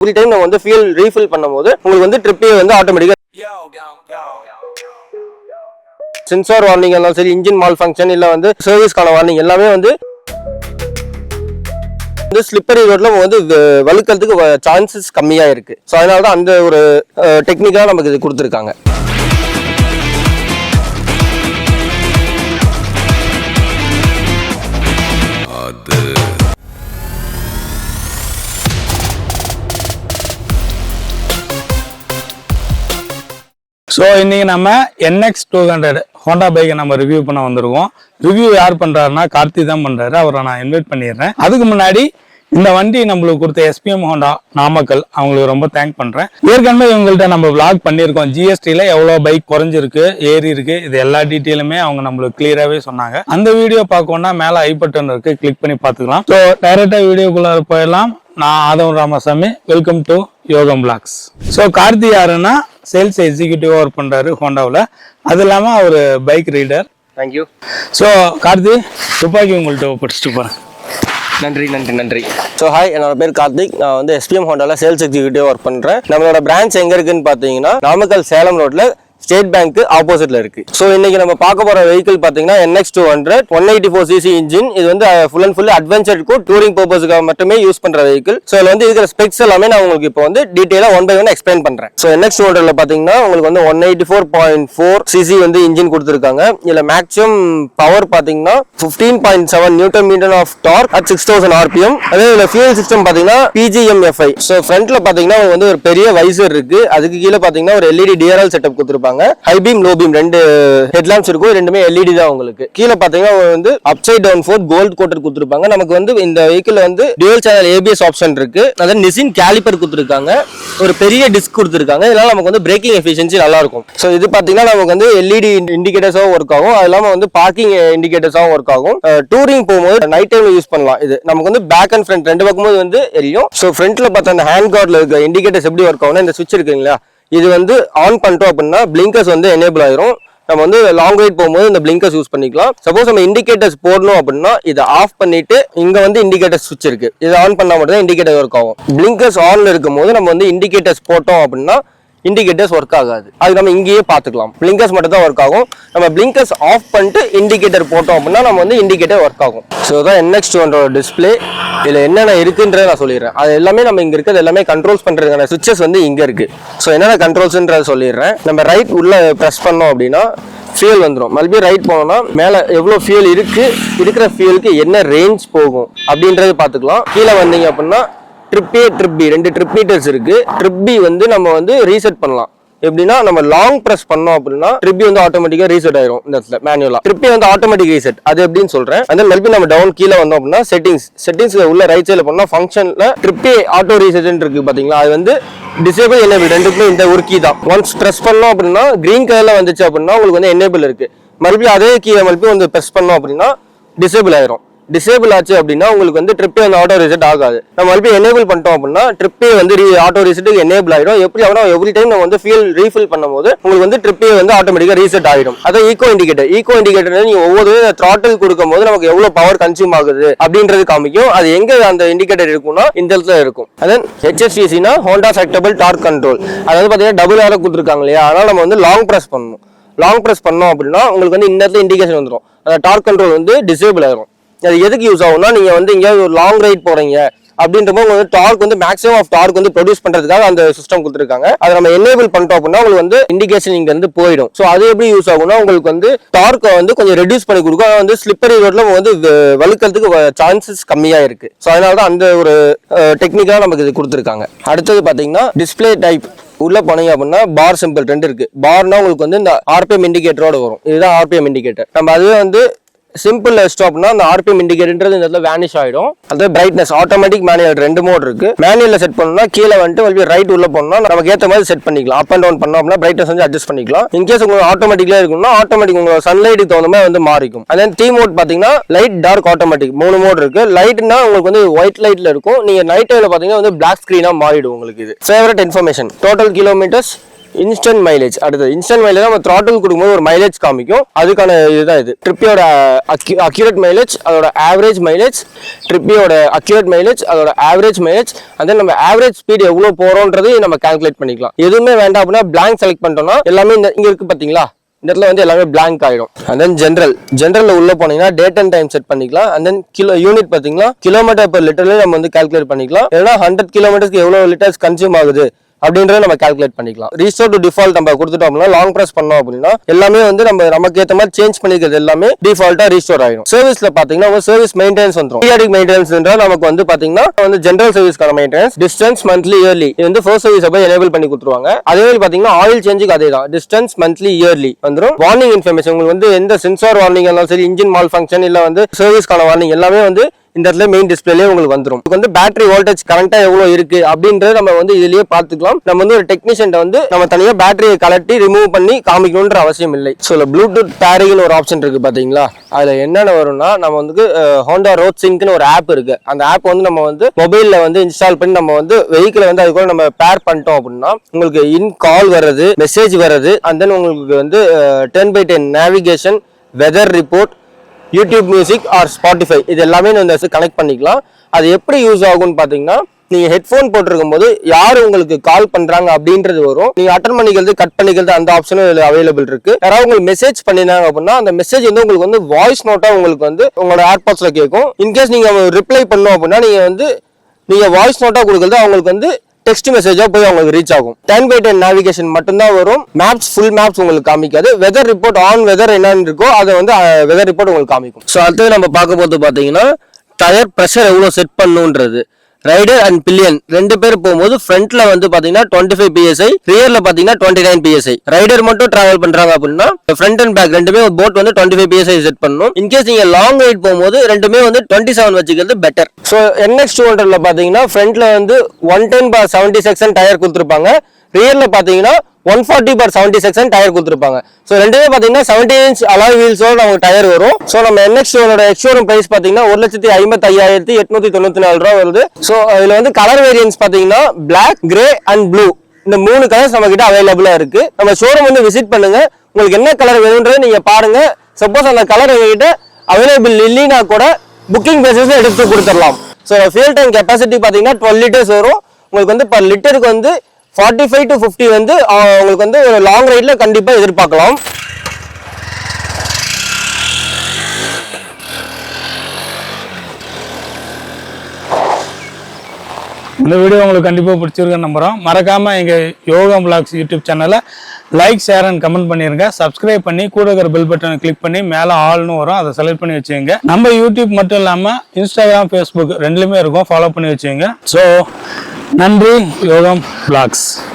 Full time நம்ம வந்து fuel refill பண்ணும்போது உங்களுக்கு வந்து ட்ரிப்பே வந்து ஆட்டோமேட்டிக்காக சென்சார் வார்னிங் இருந்தாலும் சரி இன்ஜின் மால் ஃபங்க்ஷன் இல்லை வந்து சர்வீஸ்க்கான வார்னிங் எல்லாமே வந்து வந்து ஸ்லிப்பரி ரோட்ல வந்து வ- வழுக்கிறதுக்கு சான்சஸ் கம்மியா இருக்கு. ஸோ அதனால தான் அந்த ஒரு டெக்னிக்கா நமக்கு இது கொடுத்துருக்காங்க. ஸோ இன்றைக்கி நம்ம என்எக்ஸ் டூ ஹண்ட்ரட் ஹோண்டா பைக்கை நம்ம ரிவ்யூ பண்ண வந்திருக்கோம். ரிவ்யூ யார் பண்ணுறாருன்னா கார்த்தி தான் பண்ணுறாரு அவரை நான் இன்வைட் பண்ணிடுறேன். அதுக்கு முன்னாடி இந்த வண்டி நம்மளுக்கு கொடுத்த எஸ்பிஎம் ஹோண்டா நாமக்கல். அவங்களுக்கு ரொம்ப தேங்க் பண்ணுறேன் ஏற்கனவே இவங்கள்ட்ட நம்ம விளாக் பண்ணியிருக்கோம். ஜிஎஸ்டியில் எவ்வளோ பைக் குறைஞ்சிருக்கு ஏறி இருக்கு இது எல்லா டீட்டெயிலுமே அவங்க நம்மளுக்கு கிளியராகவே சொன்னாங்க. அந்த வீடியோ பார்க்கணும்னா மேலே ஐ பட்டன் இருக்கு. கிளிக் பண்ணி பார்த்துக்கலாம். ஸோ டைரெக்டாக வீடியோக்குள்ளே போயிடலாம். நான் Aadhavan Ramasamy. Welcome to Yogam blogs so Karthi யாருன்னா சேல்ஸ் எக்ஸிக்யூட்டிவாக ஒர்க் பண்ணுறாரு ஹோண்டாவில் அது இல்லாமல் அவர் bike rider thank you so Karthi துப்பாக்கி உங்கள்கிட்ட படிச்சுட்டு போகிறேன் நன்றி நன்றி நன்றி. ஸோ ஹாய் என்னோட பேர் கார்த்திக். நான் வந்து எஸ்பிஎம் ஹோண்டால சேல்ஸ் எக்ஸிக்யூட்டிவ் ஒர்க் பண்றேன். நம்மளோட பிரான்ச் எங்க இருக்குன்னு பார்த்தீங்கன்னா நாமக்கல் சேலம் ரோட்ல ஸ்டேட் பேங்க் ஆப்போசிட்ல இருக்கு. ஸோ இன்னைக்கு நம்ம பார்க்க போற வெஹிக்கிள் பார்த்தீங்கன்னா NX two hundred one eighty four CC engine இது வந்து ஃபுல் அண்ட் ஃபுல் அட்வென்ச்சருக்கும் டூரிங் பர்பஸுக்காக மட்டுமே யூஸ் பண்ற வெஹிக்கிள் ஸோ இதில் வந்து இருக்கிற ஸ்பெக்ஸ் எல்லாமே நான் உங்களுக்கு இப்போ வந்து டீட்டெயிலாக ஒன் பை ஒன் எக்ஸ்பிளைன் பண்றேன். ஸோ என்எக்ஸ் டூ ஹண்ட்ரட்ல பார்த்தீங்கன்னா உங்களுக்கு வந்து one eighty four point four CC வந்து இன்ஜின் கொடுத்துருக்காங்க. இதில் மேக்ஸிமம் பவர் பார்த்தீங்கன்னா fifteen point seven newton metre of torque at six thousand RPM அதே இதில் ஃபியூல் சிஸ்டம் பார்த்தீங்கன்னா பிஜிஎம்எஃப்ஐ ஸோ ஃப்ரண்ட்ல பார்த்தீங்கன்னா வந்து ஒரு பெரிய வைசர் இருக்கு. அதுக்கு கீழே பார்த்தீங்கன்னா ஒரு எல்இடி டிஆர்எல் செட்டப் கொடுத்துருப்பாங்க. ஹை பீம் லோ பீம் ரெண்டு ஹெட்லாம்ஸ் இருக்கும். ரெண்டுமே எல்இடி தான் உங்களுக்கு. கீழே பார்த்தீங்கன்னா வந்து upside down fork gold coated கொடுத்துருப்பாங்க. நமக்கு வந்து இந்த வெஹிக்கிள் வந்து டியூல் சேனல் ஏபிஎஸ் ஆப்ஷன் இருக்கு. அதாவது நிசின் கேலிப்பர் கொடுத்துருக்காங்க. ஒரு பெரிய டிஸ்க் கொடுத்துருக்காங்க. இதனால நமக்கு வந்து பிரேக்கிங் எஃபிஷியன்சி நல்லா இருக்கும் ஸோ இது பார்த்தீங்கன்னா நமக்கு வந்து எல்இடி இண்டிகேட்டர்ஸாகவும் ஒர்க் ஆகும். அது இல்லாமல் வந்து பார்க்கிங் இண்டிகேட்டர்ஸாகவும் ஒர்க் ஆகும். டூரிங் போகும்போது நைட் டைம்ல யூஸ் பண்ணலாம் இது. நமக்கு வந்து பேக் அண்ட் ஃப்ரண்ட் ரெண்டு பக்கமும் வந்து எரியும். ஸோ ஃப்ரண்ட்ல பார்த்தா அந்த ஹேண்ட் கார்டில் இருக்க இண்டிகேட்டர்ஸ் எப்படி ஒர்க் ஆகும்னா இந்த சுவிட்ச் இருக்குங்களா இது வந்து ஆன் பண்ணிட்டோம் அப்படின்னா பிளிங்கர்ஸ் வந்து எனேபிள் ஆயிரும். நம்ம வந்து லாங் ரைட் போகும்போது இந்த பிளிங்கர்ஸ் யூஸ் பண்ணிக்கலாம். சப்போஸ் நம்ம இண்டிகேட்டர்ஸ் போடணும் அப்படின்னா இதை ஆஃப் பண்ணிட்டு இங்க வந்து இண்டிகேட்டர் சுவிட்ச் இருக்கு. இதை ஆன் பண்ணா மட்டும் தான் இண்டிகேட்டர் ஒர்க் ஆகும் பிளிங்கர்ஸ் ஆன்ல இருக்கும்போது நம்ம வந்து இண்டிகேட்டர்ஸ் போட்டோம் அப்படின்னா இண்டிகேட்டர்ஸ் ஒர்க் ஆகாது. அது நம்ம இங்கேயே பார்த்துக்கலாம். பிளிங்கர்ஸ் மட்டும் தான் ஒர்க் ஆகும். நம்ம பிளிங்கர்ஸ் ஆஃப் பண்ணிட்டு இண்டிகேட்டர் போட்டோம் அப்படின்னா நம்ம வந்து இண்டிகேட்டர் ஒர்க் ஆகும். ஸோ தான் என்எக்ஸ் டூ ஹண்ட்ரட் டிஸ்பிளே இதில் என்னென்ன இருக்குன்றத நான் சொல்லிடுறேன். அது எல்லாமே நம்ம இங்கே இருக்கிறது எல்லாமே கண்ட்ரோல்ஸ் பண்ணுறதுக்கான சுவிச்சஸ் வந்து இங்கே இருக்குது ஸோ என்னென்ன கண்ட்ரோல்ஸ்ன்றத சொல்லிடுறேன். நம்ம ரைட் உள்ளே ப்ரெஸ் பண்ணோம் அப்படின்னா ஃபியூல் வந்துடும் மறுபடியும் ரைட் போனோம்னா மேலே எவ்வளோ ஃபியூல் இருக்குது இருக்கிற ஃபியூலுக்கு என்ன ரேஞ்ச் போகும் அப்படின்றது பார்த்துக்கலாம். கீழே வந்தீங்க அப்படின்னா ட்ரிப் ஏ ட்ரிப் பி ரெண்டு ட்ரிப் மீட்டர்ஸ் இருக்கு. ட்ரிப் பி வந்து நம்ம வந்து ரீசெட் பண்ணலாம். எப்படின்னா நம்ம லாங் ப்ரெஸ் பண்ணோம் அப்படின்னா ட்ரிப்பி வந்து ஆட்டோமேட்டிக்கா ரீசெட் ஆயிரும் இந்த இடத்துல மேனுவலா ட்ரிப்பி வந்து ஆட்டோமேட்டிக் ரீசெட் அது எப்படின்னு சொல்றேன். அந்த மறுபடியும் நம்ம டவுன் கீழே வந்தோம் அப்படின்னா செட்டிங்ஸ் செட்டிங்ஸ்ல உள்ள ரைட் சைடுல பண்ணா ஃபங்க்ஷன்ல ட்ரிப்பி ஆட்டோ ரீசெட் இருக்கு பாத்தீங்களா? அது வந்து டிசேபிள் எனேபிள் ரெண்டுக்குமே இந்த உருக்கி கீ தான். ஒன்ஸ் ப்ரெஸ் பண்ணோம் அப்படின்னா கிரீன் கலர்ல வந்துச்சு அப்படின்னா உங்களுக்கு வந்து எனேபிள் இருக்கு. மறுபடியும் அதே கீழே மறுபடியும் வந்து ப்ரெஸ் பண்ணோம் அப்படின்னா டிசேபிள் ஆயிரும். டிசேபிள் ஆச்சு அப்படின்னா உங்களுக்கு வந்து ட்ரிப்பே வந்து ஆட்டோ ரீசெட் ஆகாது. நம்ம மறுபடியும் எனேபிள் பண்ணிட்டோம் அப்படின்னா ட்ரிப்பே வந்து ஆட்டோ ரீசெட்டுக்கு எனேபிள் ஆயிடும். எப்படி ஆகும் எவ்ரி டைம் நம்ம வந்து ஃபியூல் ரீஃபில் பண்ணும்போது உங்களுக்கு வந்து ட்ரிப்பே வந்து ஆட்டோமேட்டிக்காக ரீசெட் ஆகிடும் அதான் ஈகோ இண்டிகேட்டர் ஈகோ இண்டிகேட்டர் நீங்க ஒவ்வொரு த்ராட்டில் கொடுக்கும்போது நமக்கு எவ்வளோ பவர் கன்சியூம் ஆகுது அப்படின்றது காமிக்கும். அது எங்க அந்த இண்டிகேட்டர் இருக்கும்னா இந்த இடத்துல இருக்கும். அதன் ஹெச்எஸ்டிசினா ஹோண்டா செக்டபிள் டார்க் கண்ட்ரோல் அதாவது பார்த்தீங்கன்னா டபுள் ஆர கொடுத்துருக்காங்க இல்லையா? அதனால நம்ம வந்து லாங் பிரஸ் பண்ணணும். லாங் பிரஸ் பண்ணோம் அப்படின்னா உங்களுக்கு வந்து இந்த இடத்துல இண்டிகேஷன் வந்துடும் அந்த டார்க் கண்ட்ரோல் வந்து டிசேபிள் ஆயிரும். அது எதுக்கு யூஸ் ஆகும்னா நீங்கள் வந்து எங்கேயாவது ஒரு லாங் ரைட் போகிறீங்க அப்படின்றப்போ உங்களுக்கு வந்து டார்க் வந்து மேக்ஸிமம் ஆஃப் டார்க் வந்து ப்ரொடியூஸ் பண்ணுறதுக்காக அந்த சிஸ்டம் கொடுத்துருக்காங்க. அதை நம்ம எனேபிள் பண்ணிட்டோம் அப்படின்னா உங்களுக்கு வந்து இண்டிகேஷன் இங்கே வந்து போயிடும். ஸோ அது எப்படி யூஸ் ஆகும்னா உங்களுக்கு வந்து டார்க்கை வந்து கொஞ்சம் ரெடியூஸ் பண்ணி கொடுக்கும். ஆனா வந்து ஸ்லிப்பரி ரோட்ல வந்து வ- சான்சஸ் கம்மியாக இருக்கு. ஸோ அதனால தான் அந்த ஒரு டெக்னிக்காக நமக்கு இது கொடுத்துருக்காங்க. அடுத்தது பார்த்தீங்கன்னா டிஸ்ப்ளே டைப் உள்ள போனீங்க அப்படின்னா பார் சிம்பிள் ரெண்டு இருக்கு. பார்னா உங்களுக்கு வந்து இந்த ஆர்பிஎம் இண்டிகேட்டரோட வரும். இதுதான் ஆர்பிஎம் இண்டிகேட்டர் நம்ம அதுவே வந்து சிம்பிள் ஸ்டாப்னா அந்த ஆர்பிஎம் இண்டிகேட்டர்ன்றது இந்த இடத்துல வேனிஷ் ஆகிடும் அது பிரைட்னஸ் ஆட்டோமேட்டிக் மேனுவல் ரெண்டு மோட் இருக்கு. மேனுவல்ல செட் பண்ணணும்னா கீழே வந்துட்டு மறுபடியும் ரைட் உள்ள போனோம்னா நமக்கு ஏற்ற மாதிரி செட் பண்ணிக்கலாம். அப் அண்ட் டவுன் பண்ணோம் அப்படின்னா பிரைட்னஸ் வந்து அட்ஜஸ்ட் பண்ணிக்கலாம். இன்கேஸ் உங்களுக்கு ஆட்டோமேட்டிக்ல இருக்கும்னா ஆட்டோமேட்டிக் உங்களோட சன்லைட்டுக்கு தகுந்த மாதிரி வந்து மாறிக்கும். அதே டீ மோட் பார்த்தீங்கன்னா லைட் டார்க் ஆட்டோமேட்டிக் மூணு மோட் இருக்கு. லைட்னா உங்களுக்கு வந்து ஒயிட் லைட்ல இருக்கும். நீங்க நைட் டைம்ல பாத்தீங்கன்னா வந்து பிளாக் ஸ்கிரீனா மாறிடும் உங்களுக்கு இது. Favourite information total kilometres instant mileage அடுத்தது இன்ஸ்டன்ட் மைலேஜ் நம்ம த்ராட்டில் கொடுக்கும்போது ஒரு மைலேஜ் காமிக்கும். அதுக்கான இதுதான் இது. ட்ரிப்பியோட அக்யூ அக்யூரேட் மைலேஜ் அதோட ஆவரேஜ் மைலேஜ் ட்ரிப்பியோட அக்யூரேட் மைலேஜ் அதோட ஆவரேஜ் மைலேஜ் அந்த நம்ம ஆவரேஜ் ஸ்பீட் எவ்வளோ போகிறோன்றது நம்ம கால்குலேட் பண்ணிக்கலாம். எதுவுமே வேண்டாம் அப்படின்னா பிளாங்க் செலக்ட் பண்ணிட்டோம்னா எல்லாமே இந்த இங்கே இருக்குது பார்த்தீங்களா இந்த இடத்துல வந்து எல்லாமே பிளாங்க் ஆகிடும் அண்ட் தென் ஜென்ரல் ஜென்ரலில் உள்ளே போனீங்கன்னா டேட் அண்ட் டைம் செட் பண்ணிக்கலாம். அண்ட் தென் கிலோ யூனிட் பார்த்தீங்கன்னா கிலோமீட்டர் பர் லிட்டர்லேயே நம்ம வந்து கால்குலேட் பண்ணிக்கலாம். இல்லைன்னா ஹண்ட்ரட் கிலோமீட்டருக்கு எவ்வளோ லிட்டர்ஸ் கன்சியூம் ஆகுது? அப்படின்றத நம்ம கால்குலேட் பண்ணிக்கலாம். ரீஸ்டோர் டு டிஃபால்ட் நம்ம கொடுத்துட்டோம்னா அப்படின்னா லாங் ப்ரெஸ் பண்ணோம் அப்படின்னா எல்லாமே வந்து நம்ம நமக்கு ஏற்ற மாதிரி சேஞ்ச் பண்ணிக்கிறது எல்லாமே டிஃபால்ட்டா ரீஸ்டோர் ஆயிடும் சர்வீஸ்ல பாத்தீங்கன்னா ஒரு சர்வீஸ் மெயின்டெனன்ஸ் வந்துடும் பீரியாடிக் மெயின்டெனன்ஸ் நமக்கு வந்து பாத்தீங்கன்னா வந்து ஜென்ரல் சர்வீஸ்க்கான மெயின்டெனன்ஸ் டிஸ்டன்ஸ் மந்த்லி இயர்லி இது வந்து ஃபோர் சர்வீஸ் போய் எனேபிள் பண்ணி கொடுத்துருவாங்க. அதே மாதிரி பாத்தீங்கன்னா ஆயில் சேஞ்சுக்கு அதே தான் டிஸ்டன்ஸ் மந்த்லி இயர்லி வந்துடும் வார்னிங் இன்ஃபர்மேஷன் உங்களுக்கு வந்து எந்த சென்சார் வார்னிங் இருந்தாலும் சரி இன்ஜின் மால் ஃபங்க்ஷன் இல்ல வந்து சர்வீஸ்க்கான வார்னிங் எல்லாமே வந்து இந்த இடத்துல மெயின் டிஸ்பிளேலே உங்களுக்கு வந்துடும் இதுக்கு வந்து பேட்டரி வோல்டேஜ் கரெக்டாக எவ்வளோ இருக்கு அப்படின்றத நம்ம வந்து இதுலயே பார்த்துக்கலாம். நம்ம வந்து ஒரு டெக்னீஷியன் வந்து நம்ம தனியாக பேட்டரியை கலட்டி ரிமூவ் பண்ணி காமிக்கணுன்ற அவசியம் இல்லை. ஸோ இல்லை ப்ளூடூத் பேரிங்னு ஒரு ஆப்ஷன் இருக்கு பார்த்தீங்களா அதில் என்னென்ன வரும்னா நம்ம வந்து ஹோண்டா ரோட் சிங்க்னு ஒரு ஆப் இருக்கு. அந்த ஆப் வந்து நம்ம வந்து மொபைலில் வந்து இன்ஸ்டால் பண்ணி நம்ம வந்து வெஹிக்கிளை வந்து அது கூட நம்ம பேர் பண்ணிட்டோம் அப்படின்னா உங்களுக்கு இன் கால் வர்றது மெசேஜ் வர்றது அண்ட் தென் உங்களுக்கு வந்து ten by ten navigation weather report YouTube music or Spotify இது எல்லாமே இந்த கனெக்ட் பண்ணிக்கலாம். அது எப்படி யூஸ் ஆகும்னு பார்த்தீங்கன்னா நீங்கள் ஹெட்ஃபோன் போட்டிருக்கும் போது யார் உங்களுக்கு கால் பண்ணுறாங்க அப்படின்றது வரும். நீங்கள் அட்டன் பண்ணிக்கிறது கட் பண்ணிக்கிறது அந்த ஆப்ஷனும் இதில் அவைலபிள் இருக்கு. யாராவது உங்களுக்கு மெசேஜ் பண்ணினாங்க அப்படின்னா அந்த மெசேஜ் வந்து உங்களுக்கு வந்து வாய்ஸ் நோட்டாக உங்களுக்கு வந்து உங்களோட ஏர்பாட்ஸில் கேட்கும். இன்கேஸ் நீங்கள் ரிப்ளை பண்ணோம் அப்படின்னா நீங்கள் வந்து நீங்கள் வாய்ஸ் நோட்டாக கொடுக்குறது அவங்களுக்கு வந்து டெக்ஸ்ட் மெசேஜா போய் அவங்களுக்கு ரீச் ஆகும். டென் பை டென் நேவிகேஷன் மட்டும்தான் வரும். மேப்ஸ் ஃபுல் மேப்ஸ் உங்களுக்கு காமிக்காது. வெதர் ரிப்போர்ட் ஆன் வெதர் என்னன்னு இருக்கோ அதை வந்து வெதர் ரிப்போர்ட் உங்களுக்கு காமிக்கும். ஸோ அடுத்தது நம்ம பார்க்க போது பார்த்தீங்கன்னா டயர் ப்ரெஷர் எவ்வளோ செட் பண்ணுன்றது. ரைடர் அண்ட் பில்லியன் ரெண்டு பேர் போகும்போது ஃப்ரண்ட்ல வந்து பாத்தீங்கன்னா டுவெண்ட்டி ஃபைவ் பிஎஸ்ஐ ரியர்ல பாத்தீங்கன்னா டுவெண்ட்டி நைன் பிஎஸ்ஐ ரைடர் மட்டும் டிராவல் பண்றாங்க அப்படின்னா ஃப்ரண்ட் அண்ட் பேக் ரெண்டுமே போட் வந்து டுவெண்ட்டி ஃபைவ் பிஎஸ்ஐ செட் பண்ணணும். இன்கேஸ் நீங்க லாங் ரைட் போகும்போது ரெண்டுமே வந்து டுவெண்ட்டி செவன் வச்சுக்கிறது பெட்டர் ஸோ என்எக்ஸ் டூ ஹண்ட்ரட்ல பாத்தீங்கன்னா ஃப்ரண்ட்ல வந்து one ten by seventy section tyre கொடுத்துருப்பாங்க. ரியர்ல பாத்தீங்கன்னா one forty by seventy section tyre கொடுத்துருப்பாங்க. ஸோ ரெண்டுமே பார்த்தீங்கன்னா செவன்டி இன்ச் அலாய் வீல்ஸோட நமக்கு டயர் வரும். ஸோ நம்ம என்எக்ஸ் ஷோனோட எக்ஸ்ஷோரூம் பிரைஸ் பார்த்தீங்கன்னா ஒரு லட்சத்தி ஐம்பத்தி ஐயாயிரத்தி எட்நூத்தி தொண்ணூத்தி நாலு ரூபா வருது. ஸோ இதுல வந்து கலர் வேரியன்ஸ் பார்த்தீங்கன்னா பிளாக் கிரே அண்ட் ப்ளூ இந்த மூணு கலர்ஸ் நம்ம கிட்ட அவைலபிளா இருக்கு. நம்ம ஷோரூம் வந்து விசிட் பண்ணுங்க. உங்களுக்கு என்ன கலர் வேணுன்றதை நீங்க பாருங்க. சப்போஸ் அந்த கலர் எங்ககிட்ட அவைலபிள் இல்லைன்னா கூட புக்கிங் பேசிஸ்ல எடுத்து கொடுத்துடலாம். ஸோ ஃபியூல் டேங்க் கெப்பாசிட்டி பார்த்தீங்கன்னா டுவெல் லிட்டர்ஸ் வரும். உங்களுக்கு வந்து பர் லிட்டருக்கு வந்து ஃபார்ட்டி ஃபைவ் டு ஃபிஃப்டி வந்து உங்களுக்கு வந்து ஒரு லாங் ரைடில் கண்டிப்பாக எதிர்பார்க்கலாம். இந்த வீடியோ உங்களுக்கு கண்டிப்பாக பிடிச்சிருக்குன்னு நம்புகிறோம் மறக்காமல் எங்கள் யோகா பிளாக்ஸ் யூடியூப் சேனலை லைக் ஷேர் அண்ட் கமெண்ட் பண்ணிடுங்க சப்ஸ்கிரைப் பண்ணி கூட இருக்கிற பெல் பட்டனை கிளிக் பண்ணி மேலே ஆள்னு வரும். அதை செலக்ட் பண்ணி வச்சுங்க நம்ம யூடியூப் மட்டும் இல்லாமல் இன்ஸ்டாகிராம் ஃபேஸ்புக் ரெண்டுலேயுமே இருக்கும். ஃபாலோ பண்ணி வச்சுங்க ஸோ நன்றி. யோகம் பிளாக்ஸ்